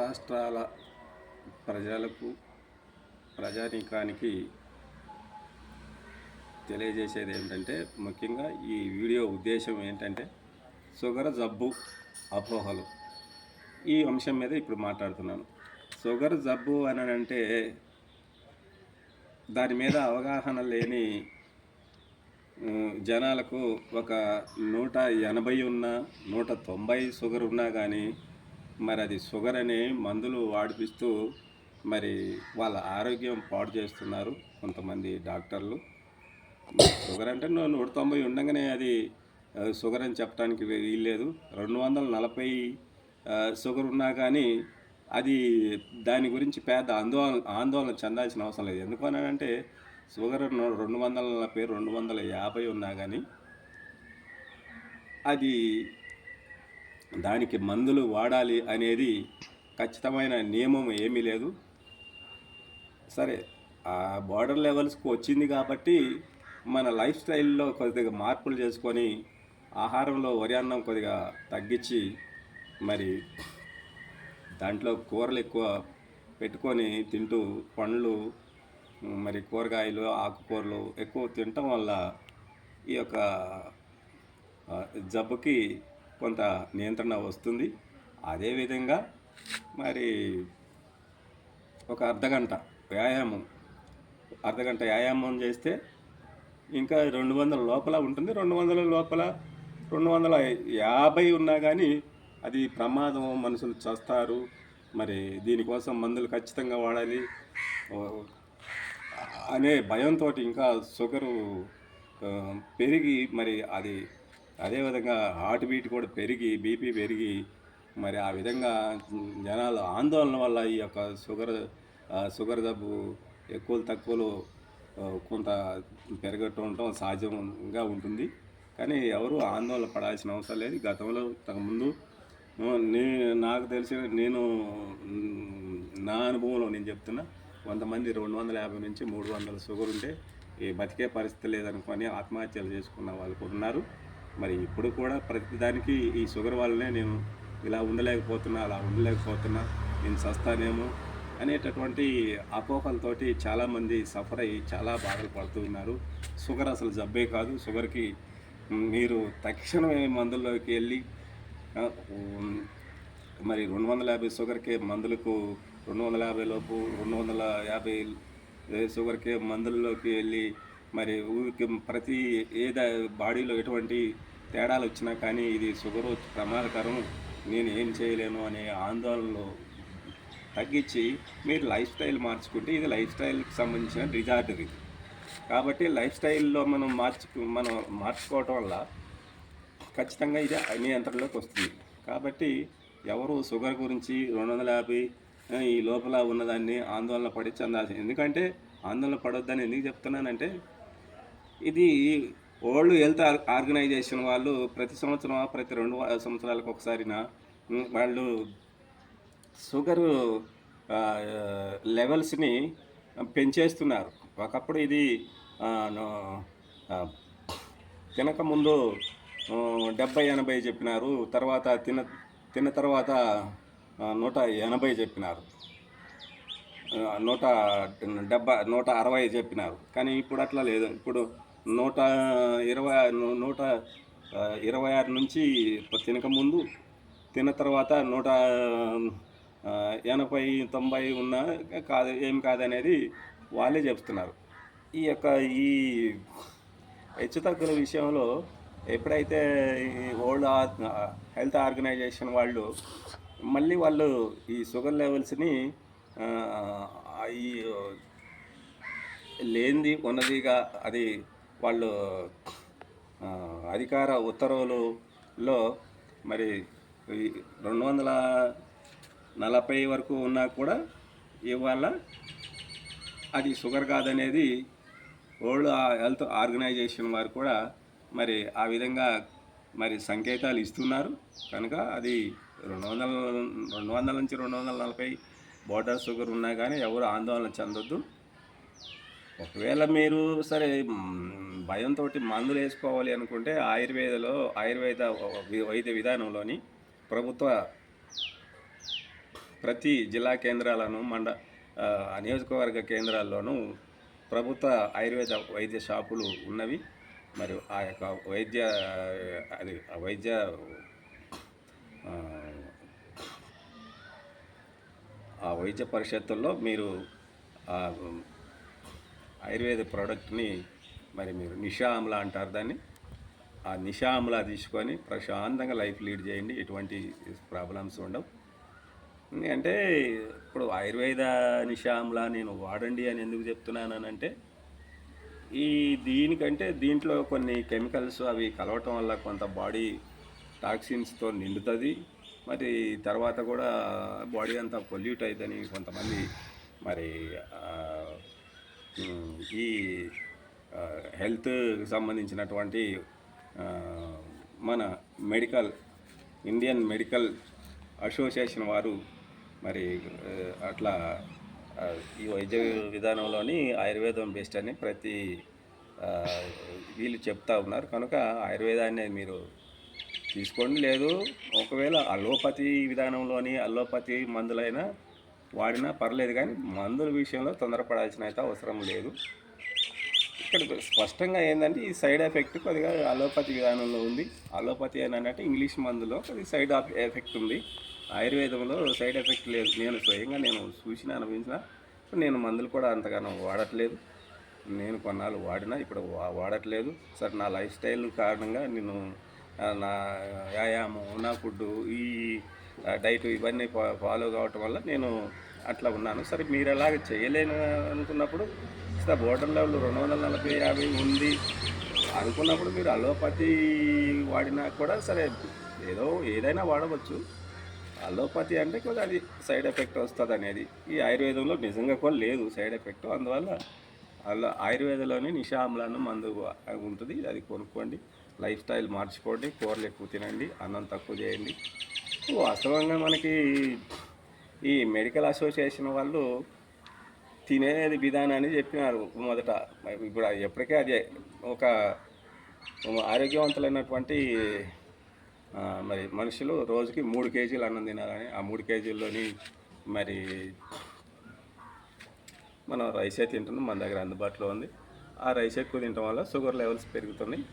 రాష్ట్రాల ప్రజలకు ప్రజానీకానికి తెలియజేసేది ఏంటంటే ముఖ్యంగా ఈ వీడియో ఉద్దేశం ఏంటంటే షుగర్ జబ్బు అపోహలు. ఈ అంశం మీద ఇప్పుడు మాట్లాడుతున్నాను. షుగర్ జబ్బు అని అంటే దాని మీద అవగాహన లేని జనాలకు ఒక నూట ఎనభై ఉన్న నూట తొంభై షుగర్ ఉన్నా కానీ మరి అది షుగర్ అనే మందులు వాడిపిస్తూ మరి వాళ్ళ ఆరోగ్యం పాడు చేస్తున్నారు కొంతమంది డాక్టర్లు. షుగర్ అంటే నువ్వు నూట తొంభై ఉండగానే అది షుగర్ అని చెప్పడానికి వీల్లేదు రెండు వందల నలభై షుగర్ ఉన్నా కానీ అది దాని గురించి పెద్ద ఆందోళన ఆందోళన చెందాల్సిన అవసరం లేదు. ఎందుకు అంటే షుగర్ రెండు వందల నలభై రెండు వందల యాభై ఉన్నా కానీ అది దానికి మందులు వాడాలి అనేది ఖచ్చితమైన నియమం ఏమీ లేదు. సరే ఆ బార్డర్ లెవెల్స్కి వచ్చింది కాబట్టి మన లైఫ్ స్టైల్లో కొద్దిగా మార్పులు చేసుకొని ఆహారంలో వరి అన్నం కొద్దిగా తగ్గించి మరి దాంట్లో కూరలు ఎక్కువ పెట్టుకొని తింటూ పండ్లు మరి కూరగాయలు ఆకుకూరలు ఎక్కువ తినటం వల్ల ఈ యొక్క జబ్బుకి కొంత నియంత్రణ వస్తుంది. అదేవిధంగా మరి ఒక అర్ధగంట వ్యాయామం అర్ధగంట వ్యాయామం చేస్తే ఇంకా రెండు వందల లోపల ఉంటుంది. రెండు వందల లోపల రెండు వందల యాభై ఉన్నా కానీ అది ప్రమాదం మనుషులు చస్తారు. మరి దీనికోసం మందులు ఖచ్చితంగా వాడాలి. అనే భయంతో ఇంకా షుగరు పెరిగి మరి అది అదేవిధంగా హార్ట్ బీట్ కూడా పెరిగి బీపీ పెరిగి మరి ఆ విధంగా జనాలు ఆందోళన వల్ల ఈ యొక్క షుగర్ షుగర్ జబ్బు ఎక్కువలు తక్కువలు కొంత పెరగటం ఉండటం సహజంగా ఉంటుంది. కానీ ఎవరు ఆందోళన పడాల్సిన అవసరం లేదు. గతంలో ముందు నే నాకు తెలిసిన నేను నా అనుభవంలో నేను చెప్తున్నా కొంతమంది రెండు వందల యాభై నుంచి మూడు వందల షుగర్ ఉంటే ఈ బతికే పరిస్థితి లేదనుకొని ఆత్మహత్యలు చేసుకున్న వాళ్ళు కూడా ఉన్నారు. మరి ఇప్పుడు కూడా ప్రతిదానికి ఈ షుగర్ వల్లనే నేను ఇలా ఉండలేకపోతున్నా అలా ఉండలేకపోతున్నా నేను సస్తానేమో అనేటటువంటి అపోహలతోటి చాలామంది సఫర్ అయ్యి చాలా బాధలు పడుతూ ఉన్నారు. షుగర్ అసలు జబ్బే కాదు. షుగర్కి మీరు తక్షణమే మందుల్లోకి వెళ్ళి మరి రెండు వందల యాభై షుగర్కే మందులకు రెండు వందల యాభై లోపు రెండు వందల యాభై షుగర్కే మందుల్లోకి వెళ్ళి మరి ఊరికి ప్రతి ఏదో బాడీలో ఎటువంటి తేడాలు వచ్చినా కానీ ఇది షుగర్ ప్రమాదకరం. నేను ఏం చేయలేను అనే ఆందోళనలో తగ్గించి మీరు లైఫ్ స్టైల్ మార్చుకుంటే ఇది లైఫ్ స్టైల్కి సంబంధించిన డిజార్డర్ ఇది. కాబట్టి లైఫ్ స్టైల్లో మనం మార్చు మనం మార్చుకోవటం వల్ల ఖచ్చితంగా ఇది నియంత్రణలోకి వస్తుంది. కాబట్టి ఎవరు షుగర్ గురించి రెండు వందల యాభై ఈ లోపల ఉన్నదాన్ని ఆందోళన పడి చెందాల్సింది ఎందుకంటే ఆందోళన పడొద్దని ఎందుకు చెప్తున్నానంటే ఇది వరల్డ్ హెల్త్ ఆర్గనైజేషన్ వాళ్ళు ప్రతి సంవత్సరం ప్రతి రెండు సంవత్సరాలకు ఒకసారిన వాళ్ళు షుగరు లెవెల్స్ని పెంచేస్తున్నారు. ఒకప్పుడు ఇది తినకముందు డెబ్బై ఎనభై చెప్పినారు. తర్వాత తిన తిన్న తర్వాత నూట ఎనభై చెప్పినారు. నూట డెబ్బై నూట అరవై చెప్పినారు. కానీ ఇప్పుడు అట్లా లేదు. ఇప్పుడు నూట ఇరవై నూట ఇరవై ఆరు నుంచి తినకముందు తిన్న తర్వాత నూట ఎనభై తొంభై ఉన్న కాదు ఏం కాదనేది వాళ్ళే చెప్తున్నారు. ఈ యొక్క ఈ హెచ్చుతగ్గుల విషయంలో ఎప్పుడైతే ఈ వరల్డ్ ఆర్- హెల్త్ ఆర్గనైజేషన్ వాళ్ళు మళ్ళీ వాళ్ళు ఈ షుగర్ లెవెల్స్ని ఈ లేనిది ఉన్నదిగా అది వాళ్ళు అధికార ఉత్తర్వులలో మరి రెండు వందల నలభై వరకు ఉన్నా కూడా ఇవాళ అది షుగర్ కాదనేది వరల్డ్ హెల్త్ ఆర్గనైజేషన్ వారు కూడా మరి ఆ విధంగా మరి సంకేతాలు ఇస్తున్నారు. కనుక అది రెండు వందల రెండు వందల నుంచి రెండు వందల నలభై బోర్డర్ షుగర్ ఉన్నా కానీ ఎవరు ఆందోళన చెందొద్దు. ఒకవేళ మీరు సరే భయంతో మందులు వేసుకోవాలి అనుకుంటే ఆయుర్వేదలో ఆయుర్వేద వైద్య విధానంలోని ప్రభుత్వ ప్రతి జిల్లా కేంద్రాలను మండ నియోజకవర్గ కేంద్రాల్లోనూ ప్రభుత్వ ఆయుర్వేద వైద్య షాపులు ఉన్నవి. మరియు ఆ యొక్క వైద్య అది వైద్య ఆ, వైద్య పరిషత్తుల్లో మీరు ఆయుర్వేద ప్రోడక్ట్ని మరి మీరు నిషా ఆమ్లా అంటారు దాన్ని. ఆ నిషా ఆమ్లా తీసుకొని ప్రశాంతంగా లైఫ్ లీడ్ చేయండి ఎటువంటి ప్రాబ్లమ్స్ ఉండవు. అంటే ఇప్పుడు ఆయుర్వేద నిషా ఆమ్లా నేను వాడండి అని ఎందుకు చెప్తున్నానంటే ఈ దీనికంటే దీంట్లో కొన్ని కెమికల్స్ అవి కలవటం వల్ల కొంత బాడీ టాక్సిన్స్తో నిండుతుంది. మరి తర్వాత కూడా బాడీ అంతా పొల్యూట్ అవుతుందని కొంతమంది మరి ఈ హెల్త్ సంబంధించినటువంటి మన మెడికల్ ఇండియన్ మెడికల్ అసోసియేషన్ వారు మరి అట్లా ఈ వైద్య విధానంలోని ఆయుర్వేదం బెస్ట్ అని ప్రతి వీళ్ళు చెప్తా ఉన్నారు. కనుక ఆయుర్వేదాన్ని మీరు తీసుకోండి. లేదు ఒకవేళ అలోపతి విధానంలోని అలోపతి మందులైనా వాడినా పర్లేదు కానీ మందుల విషయంలో తొందరపడాల్సిన అయితే అవసరం లేదు. ఇక్కడ స్పష్టంగా ఏంటంటే ఈ సైడ్ ఎఫెక్ట్ కొద్దిగా అలోపతి విధానంలో ఉంది. అలోపతి అని అంటే ఇంగ్లీష్ మందులో కొద్ది సైడ్ ఎఫెక్ట్ ఉంది. ఆయుర్వేదంలో సైడ్ ఎఫెక్ట్ లేదు. నేను స్వయంగా నేను చూసిన అనిపించిన నేను మందులు కూడా అంతగానో వాడట్లేదు. నేను కొన్నాళ్ళు వాడినా ఇప్పుడు వాడట్లేదు. సరే నా లైఫ్ స్టైల్ కారణంగా నేను నా వ్యాయామం నా ఫుడ్ ఈ డైట్ ఇవన్నీ ఫాలో కావటం వల్ల నేను అట్లా ఉన్నాను. సరే మీరు అలాగ చేయలేను అనుకున్నప్పుడు సరే బోర్డర్ లెవెల్ రెండు వందల నలభై యాభై ఉంది అనుకున్నప్పుడు మీరు అలోపతి వాడినా కూడా సరే ఏదో ఏదైనా వాడవచ్చు. అలోపతి అంటే కొద్దిగా అది సైడ్ ఎఫెక్ట్ వస్తుంది అనేది ఈ ఆయుర్వేదంలో నిజంగా కూడా లేదు సైడ్ ఎఫెక్ట్. అందువల్ల అలా ఆయుర్వేదంలోని నిషామ్లాను మందు ఉంటుంది అది కొనుక్కోండి. లైఫ్ స్టైల్ మార్చుకోండి కూరలు ఎక్కువ తినండి అన్నం తక్కువ చేయండి. వాస్తవంగా మనకి ఈ మెడికల్ అసోసియేషన్ వాళ్ళు తినేది విధానాన్ని చెప్పినారు మొదట. ఇప్పుడు అది ఎప్పటికే అదే. ఒక ఆరోగ్యవంతులైనటువంటి మరి మనుషులు రోజుకి మూడు కేజీలు అన్నం తినాలని ఆ మూడు కేజీల్లోని మరి మనం రైసే తింటున్నాం మన దగ్గర అందుబాటులో ఉంది. ఆ రైస్ ఎక్కువ తినడం వల్ల షుగర్ లెవెల్స్ పెరుగుతున్నాయి.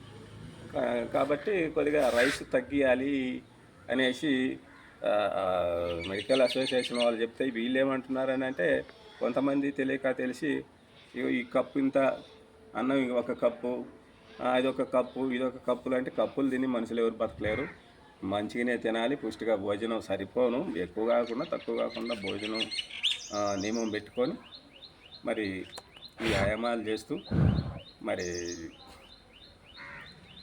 కా- కాబట్టి కొద్దిగా రైస్ తగ్గియాలి అనేసి మెడికల్ అసోసియేషన్ వాళ్ళు చెప్తే వీళ్ళు ఏమంటున్నారని అంటే కొంతమంది తెలియక తెలిసి ఈ కప్పు ఇంత అన్నం ఇంక ఒక కప్పు ఆ, అదొక కప్పు ఇదొక కప్పులు అంటే కప్పులు తిని మనుషులు ఎవరు బతకలేరు. మంచిగానే తినాలి పుష్టిగా భోజనం సరిపోను. ఎక్కువ కాకుండా తక్కువ కాకుండా భోజనం నియమం పెట్టుకొని మరి ఈ వ్యాయామాలు చేస్తూ మరి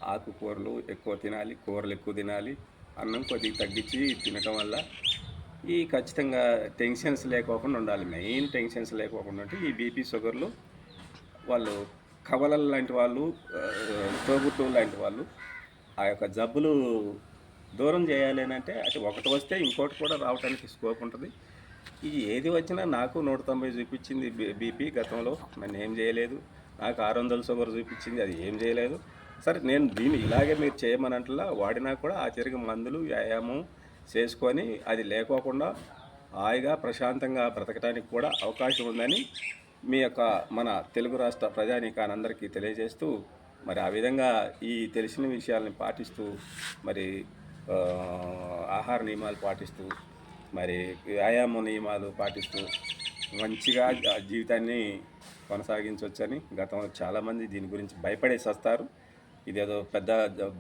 ఆకుకూరలు ఎక్కువ తినాలి కూరలు ఎక్కువ తినాలి. అన్నం కొద్దిగా తగ్గించి తినటం వల్ల ఈ ఖచ్చితంగా టెన్షన్స్ లేకోకుండా ఉండాలి. మెయిన్ టెన్షన్స్ లేకోకుండా ఉంటే ఈ బీపీ షుగర్లు వాళ్ళు కవలలు లాంటి వాళ్ళు తోబుట్టు లాంటి వాళ్ళు ఆ యొక్క జబ్బులు దూరం చేయాలి అని అంటే అది ఒకటి వస్తే ఇంకోటి కూడా రావడానికి స్కోప్ ఉంటుంది. ఇది ఏది వచ్చినా నాకు నూట తొంభై చూపించింది బీపీ గతంలో. నన్ను ఏం చేయలేదు. నాకు ఆరు వందల షుగర్ చూపించింది. అది ఏం చేయలేదు. సరే నేను దీన్ని ఇలాగే మీరు చేయమనంటలా వాడినా కూడా ఆ తిరిగి మందులు వ్యాయామం చేసుకొని అది లేకోకుండా హాయిగా ప్రశాంతంగా బ్రతకడానికి కూడా అవకాశం ఉందని మీ యొక్క మన తెలుగు రాష్ట్ర ప్రజానీకానందరికీ తెలియజేస్తూ మరి ఆ విధంగా ఈ తెలిసిన విషయాలని పాటిస్తూ మరి ఆహార నియమాలు పాటిస్తూ మరి వ్యాయామ నియమాలు పాటిస్తూ మంచిగా జీవితాన్ని కొనసాగించవచ్చని గతంలో చాలామంది దీని గురించి భయపడేసి వస్తారు. ఇదేదో పెద్ద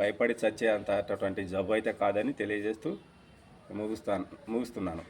భయపడి చచ్చే అంత అటువంటి జబ్బు అయితే కాదని తెలియజేస్తూ ముగుస్తాను ముగిస్తున్నాను.